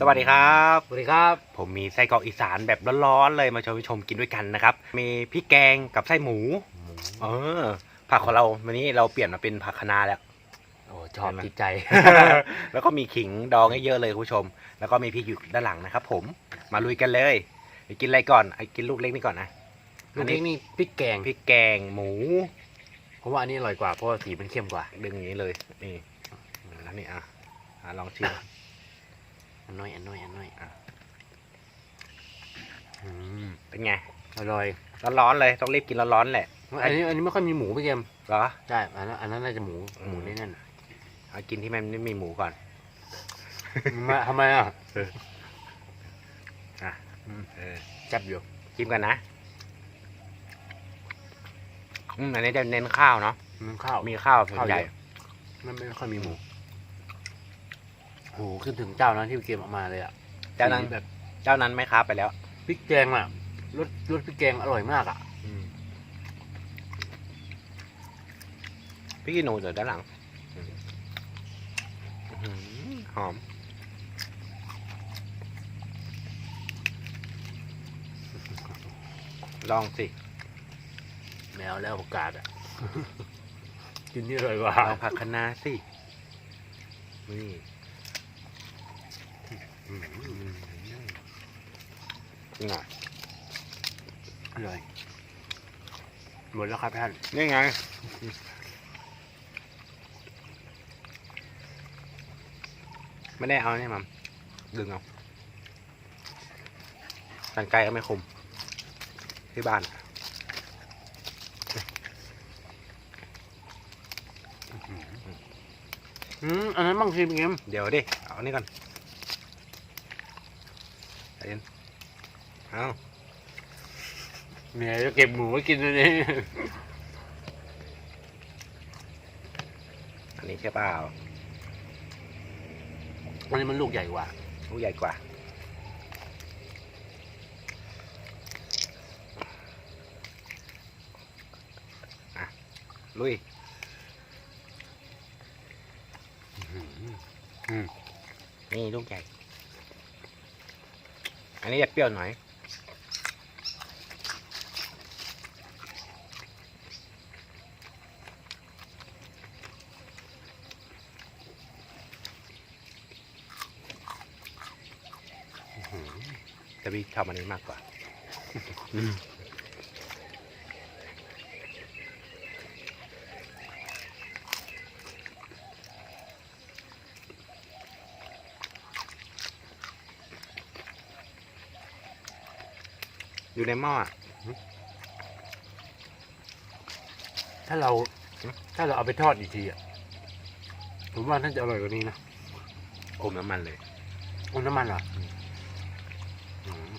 สวัสดีครับ สวัสดีครับ ผมมีไส้กรอกอีสานแบบร้อนๆเลยมาชมผู้ชมกินด้วยกันนะครับ มีพริกแกงกับไส้หมู เออ ผักของเราวันนี้เราเปลี่ยนมาเป็นผักคะน้าแล้ว โอ้ชอบเห็นไหมติดใจ แล้วก็มีขิงดองให้เยอะเลยคุณผู้ชม แล้วก็มีพริกอยู่ด้านหลังนะครับ ผม มาลุยกันเลยไปกินอะไรก่อนไอ้กินลูกเล็กนี่ก่อนนะลูกนี้นี่พริกแกงพริกแกงหมูเพราะว่าอันนี้อร่อยกว่าเพราะว่าสีมันเข้มกว่าดึงอย่างนี้เลย นี่แล้วนี่อะอะลองชิม อันน้อยอันน้อยอันน้อยอะอืมเป็นไงอร่อยร้อนๆเลยต้องรีบกินร้อนๆแหละอันนี้อันนี้ไม่ค่อยมีหมูพี่เกมเหรอใช่อันนั้นอันนั้นน่าจะหมูอืมหมูนี่นั่นเอากินที่มันไม่มีหมูก่อนมาทำไมอะอะอืมเออจับอยู่ชิมกันนะอืมอันนี้จะเน้นข้าวเนาะมันข้าวมีข้าวส่วนข้าวใหญ่เยอะมันไม่ค่อยมีหมู โอ้โหขึ้นถึงเจ้านั้นที่พี่เกมเอามาเลยอะเจ้านั้นสีแบบเจ้านั้นไม่ค้าไปแล้ว พริกแกงอะรสรสพริกแกงอร่อยมากอะ พี่กินหนูเดี๋ยวด้านหลังอื้อหือหอม ลองสิ แมวแล้วโอกาสอะ กินนี่อร่อยกว่าลองผักคะน้าสิ นี่อืม นี่ไงอร่อยหมดแล้วครับท่านนี่ไงไม่ได้เอาเนี่ยมัมดึงเอากันไกลก็ไม่คม ที่บ้านอืมอันนั้นบางทีเป็นไงเดี๋ยวดิ เอาอันนี้ก่อนใจเย็น เอาเมียจะเก็บหมูไว้กินตัวนี้อันนี้ใช่เปล่าอันนี้มันลูกใหญ่กว่า ลูกใหญ่กว่า อะ ลุยอืมนี่ลูกใหญ่ อันนี้จะเปรี้ยวหน่อย แต่พี่ชอบอันนี้มากกว่าอยู่ในหม้ออะถ้าเราอืมถ้าเราเอาไปทอดอีกทีอะผมว่าน่าจะอร่อยกว่านี้นะอมน้ำมันเลยโอ้น้ำมันเหรออืม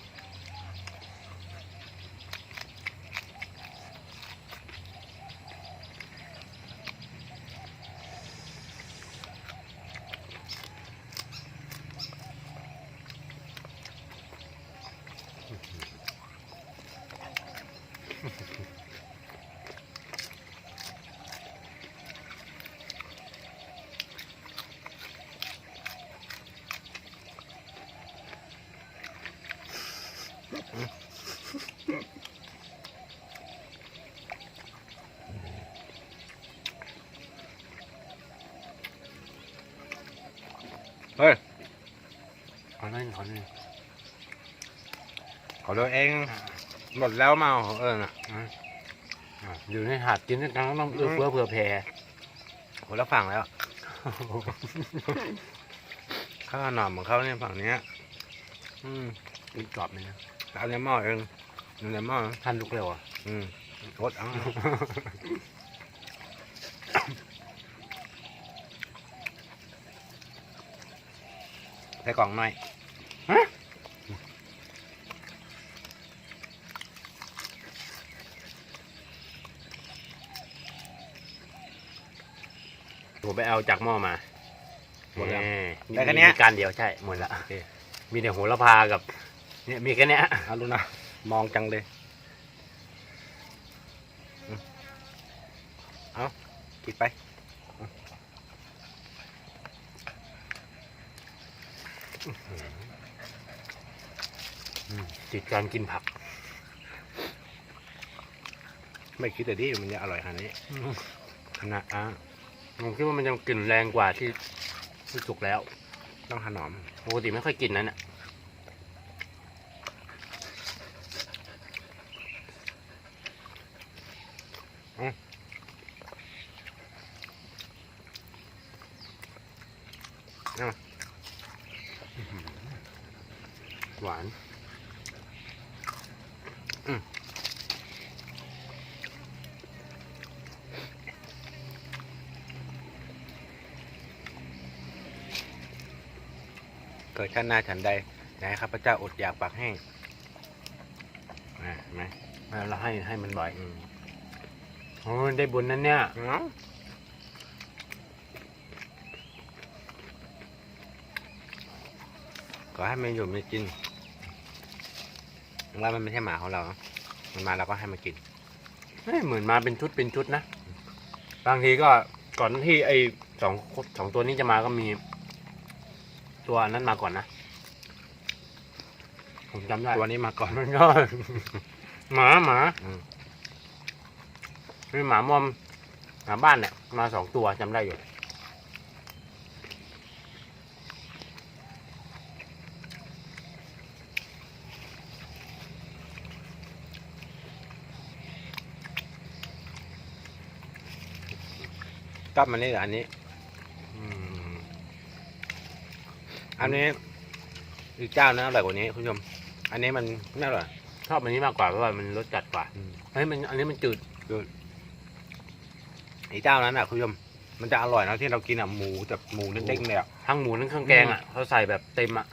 ขอหน่อยขอหน่อยขอตัวเอง หมดแล้วเมาเออน่ะอะอยู่ในหาดกินด้วยกันก็ต้องเอื้อเฟื้อเผื่อแผ่คนละฝั่งแล้วข้าวหน่อมของเขาเนี่ยฝั่งเนี้ย อืมกินกรอบไหมนะ เอาในหม้อเองอยู่ในหม้อท่านลุกเร็วอะอืมรดเอาใส่กล่องหน่อยผมไปเอาจากหม้อมาหมดแล้วแได้แค่เนี้ย มีการเดียวใช่หมดละโอเคมีแต่โหระพากับ เนี่ยมีแค่เนี้ยเอาลูกนะมองจังเลยเอากินไปอืมติดการกินผัก ไม่คิดแต่ดิมันจะอร่อยขนาดนี้ขนาดอะผมคิดว่ามันยังกลิ่นแรงกว่าที่ที่สุกแล้ว ต้องถนอมปกติไม่ค่อยกินนั่นน่ะ หวานเกิดชาติหน้าฉันใดอยากให้ข้าพเจ้าอดอยากปากแห้งอะเห็นไหมเราให้ให้มันบ่อยอืม โอ้ยได้บุญนั่นเนี่ยเนาะก็ให้มันอยู่มันกินว่ามันไม่ใช่หมาของเราเนอะมันมาเราก็ให้มันกินเฮ้ยเหมือนมาเป็นชุดเป็นชุดนะบางทีก็ก่อนที่ไอ้สองสองตัวนี้จะมาก็มี ตัวนั้นมาก่อนนะผมจำได้ตัวนี้มาก่อนมันก็หมาหมาอืม เป็นหมามอมหมาบ้านเนี่ยมาสองตัวจำได้อยู่ก็มันนี่เหรออันนี้อืมอันนี้อีกเจ้านะอร่อยกว่านี้คุณผู้ชม อันนี้มันไม่อร่อยชอบอันนี้มากกว่าเพราะว่ามันรสจัดกว่าอืมเฮ้ยมันอันนี้มันจืด อีกเจ้านั้นอะคุณผู้ชมมันจะอร่อยนะที่เรากินอะหมูแบบหมูเด้งๆเลยอะทั้งหมูทั้งเครื่องแกงอะเขาใส่แบบเต็มอะ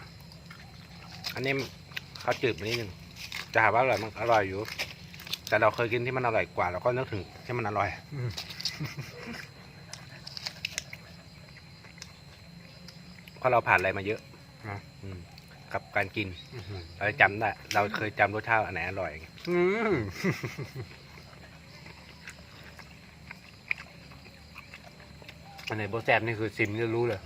อันนี้เขาจืดไปนิดนึงจะหาว่าอร่อยมันอร่อยอยู่ แต่เราเคยกินที่มันอร่อยกว่าเราก็นึกถึงที่มันอร่อยอืมเพราะเราผ่านอะไรมาเยอะอะอืมกับการกินอื้อหือเราจำได้เราเคยจำรสชาติอันไหนอร่อย อันไหนโบแซบนี่คือซิมจะรู้เลย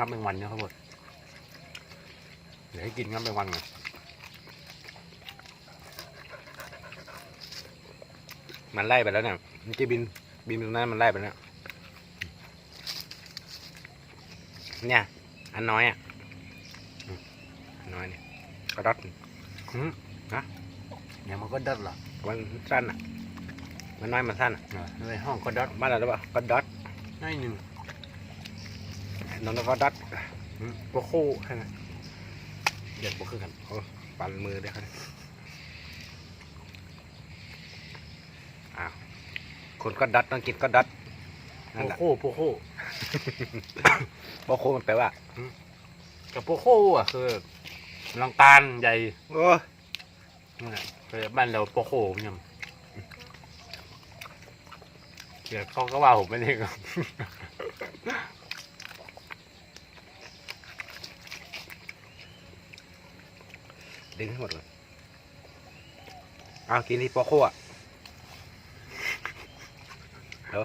ครับแมงวันเนี่ยครับผมเดี๋ยวให้กินครับแมงวันก่อนมันไล่ไปแล้วเนี่ยมันจะบินบินตรงนั้นมันไล่ไปแล้ว เนี่ย อันน้อยอะอืมอันน้อยเนี่ยกระดอดอืมฮะเนี่ยมันก็ดัดเหรอมันสั้นอะ มันน้อยมันสั้นอะในห้องก็ดัดบ้านเราหรือเปล่าก็ดอทได้หนึ่งนนก็ดอทอืมตัวคู่ใช่ไหมเด็ดบ่คือกันปั่นมือได้ครับอ้าวคนก็ดอทต้องกินก็ดอทนั่นตัวแหละคู่ ตัวคู่โบโคมันแปลว่ากับตัวคู่อะคือลังตาลใหญ่โอ้นั่นแหละแต่บ้านเราตัวคู่มันยังเดี๋ยวเขาก็ว่าผมไม่ได้ครับดึงให้หมดเลยเอากินที่โปโคอะเดี๋ยว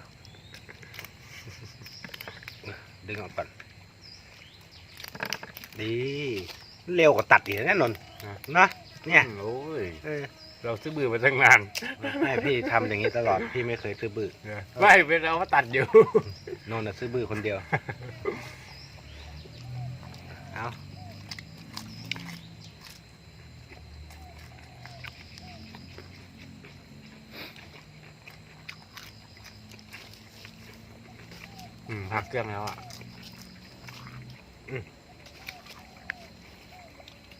ดึงออกก่อน ดีเร็วกว่าตัดอีกนะนนท์นะเนี่ยโอ้ยเออเราซื้อบือมาตั้งนานให้พี่ทำอย่างนี้ตลอดพี่ไม่เคยซื้อบื้อไม่เป็นเราก็ตัดอยู่นนท์น่ะซื้อบื้อคนเดียวเอาอืมพักเครื่องแล้วอะ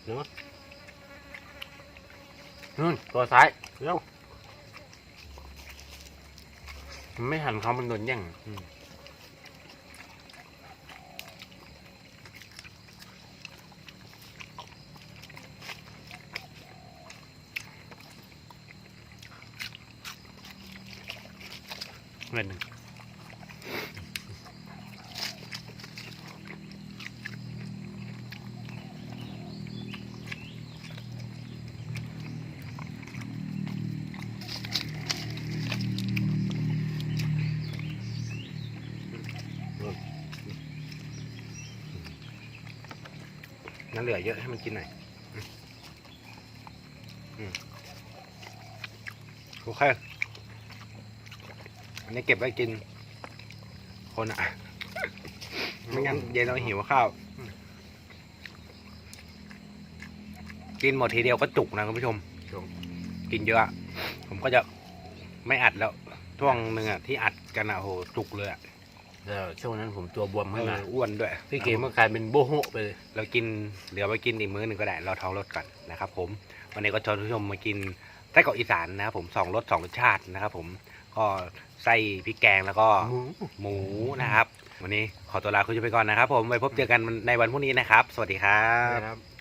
เนาะนู่นตัวซ้ายเร็วมันไม่หันเขามันโดนแย่งเงินหนึ่ง นั่นเหลือเยอะให้มันกินหน่อยอืมอืมโอเค อันนี้เก็บไว้กิน คนอะ ไม่งั้นเย็นเราหิวข้าว กินหมดทีเดียวก็จุกนะคุณผู้ชมจุกกินเยอะอะ ผมก็จะไม่อัดแล้วช่วงหนึ่งอะที่อัดกันอะโหจุกเลยอะ แล้วช่วงนั้นผมตัวบวมเอขึ้นอมาอ้วนด้วย พี่เกมก็กลายเป็นโบโฮไปเลย เรากินเหลือไว้กินอีกมื้อหนึ่งก็ได้เราท้องรสก่อนนะครับ ผมวันนี้ก็ชวนผู้ชมมากินไส้กรอกอีสานนะครับผมสองรสสองรสชาตินะครับ ผมก็ไส้พริกแกงแล้วก็หมูหมูนะครับ วันนี้ขอตัวลาคุณผู้ชมไปก่อนนะครับ ผมไว้พบเจอกันในวันพรุ่งนี้นะครับ สวัสดีครับครับ